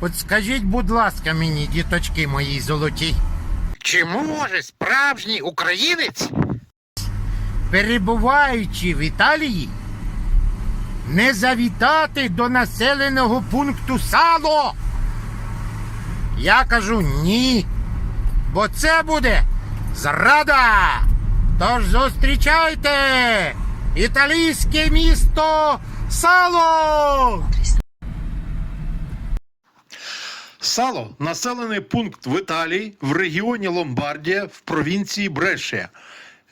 От скажіть, будь ласка, мені, діточки мої золоті, чи може справжній українець, перебуваючи в Італії, не завітати до населеного пункту сало? Я кажу ні. Бо це буде зрада. Тож зустрічайте італійське місто Сало. Сало населений пункт в Італії в регіоні Ломбардія в провінції Брешія.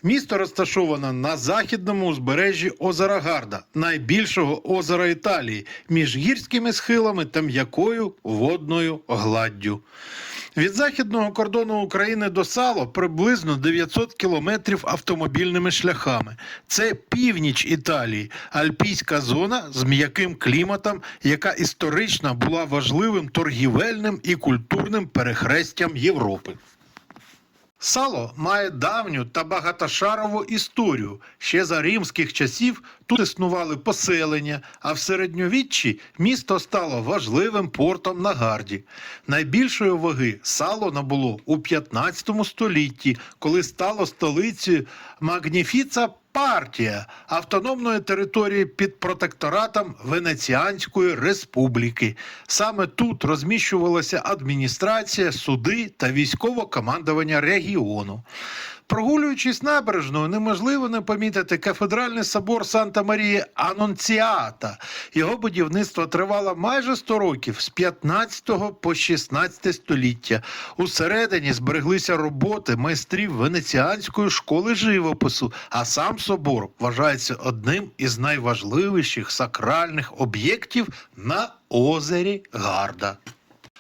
Місто розташоване на західному узбережжі озера Гарда, найбільшого озера Італії, між гірськими схилами та м'якою водною гладдю. Від західного кордону України до Сало приблизно 900 кілометрів автомобільними шляхами. Це північ Італії, альпійська зона з м'яким кліматом, яка історично була важливим торгівельним і культурним перехрестям Європи. Сало має давню та багатошарову історію. Ще за римських часів тут існували поселення, а в середньовіччі місто стало важливим портом на гарді. Найбільшої ваги сало набуло у 15 столітті, коли стало столицею Магніфіца партія автономної території під протекторатом Венеціанської республіки. Саме тут розміщувалася адміністрація, суди та військове командування регіону. Прогулюючись набережною, неможливо не помітити кафедральний собор Санта Марії Анонціата. Його будівництво тривало майже 100 років з 15 по 16 століття. Усередині збереглися роботи майстрів Венеціанської школи живопису, а сам собор вважається одним із найважливіших сакральних об'єктів на озері Гарда.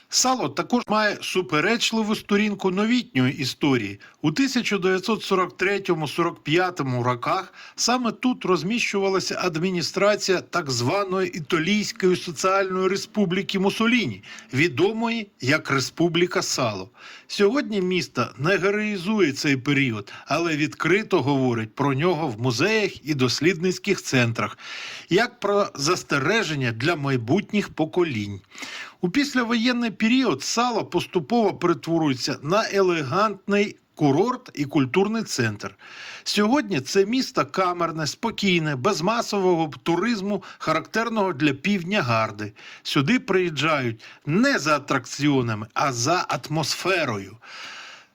Сало також має суперечливу сторінку новітньої історії. У 1943-45 роках саме тут розміщувалася адміністрація так званої Італійської соціальної республіки Мусоліні, відомої як Республіка Сало. Сьогодні місто не героїзує цей період, але відкрито говорить про нього в музеях і дослідницьких центрах, як про застереження для майбутніх поколінь. У післявоєнний період сало поступово перетворюється на елегантний курорт і культурний центр. Сьогодні це місто камерне, спокійне, без масового туризму, характерного для півдня Гарди. Сюди приїжджають не за атракціонами, а за атмосферою.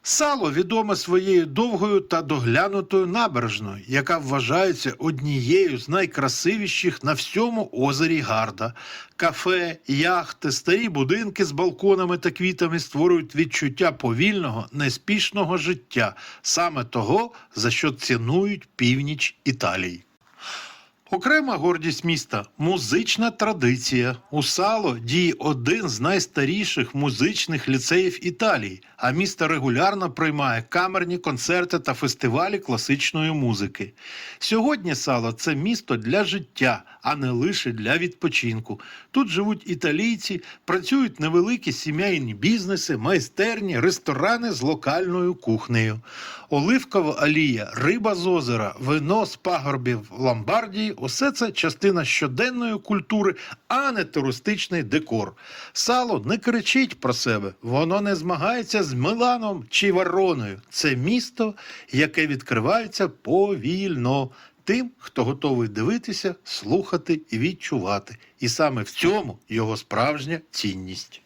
Сало відоме своєю довгою та доглянутою набережною, яка вважається однією з найкрасивіших на всьому озері Гарда. Кафе, яхти, старі будинки з балконами та квітами створюють відчуття повільного, неспішного життя, саме того, за що цінують північ Італії. Окрема гордість міста музична традиція. У Сало діє один з найстаріших музичних ліцеїв Італії, а місто регулярно приймає камерні концерти та фестивалі класичної музики. Сьогодні Сало це місто для життя, а не лише для відпочинку. Тут живуть італійці, працюють невеликі сімейні бізнеси, майстерні, ресторани з локальною кухнею. Оливкова олія, риба з озера, вино з пагорбів Ломбардії усе це частина щоденної культури, а не туристичний декор. Сало не кричить про себе, воно не змагається з Миланом чи Вороною. Це місто, яке відкривається повільно. Тим, хто готовий дивитися, слухати і відчувати. І саме в цьому його справжня цінність.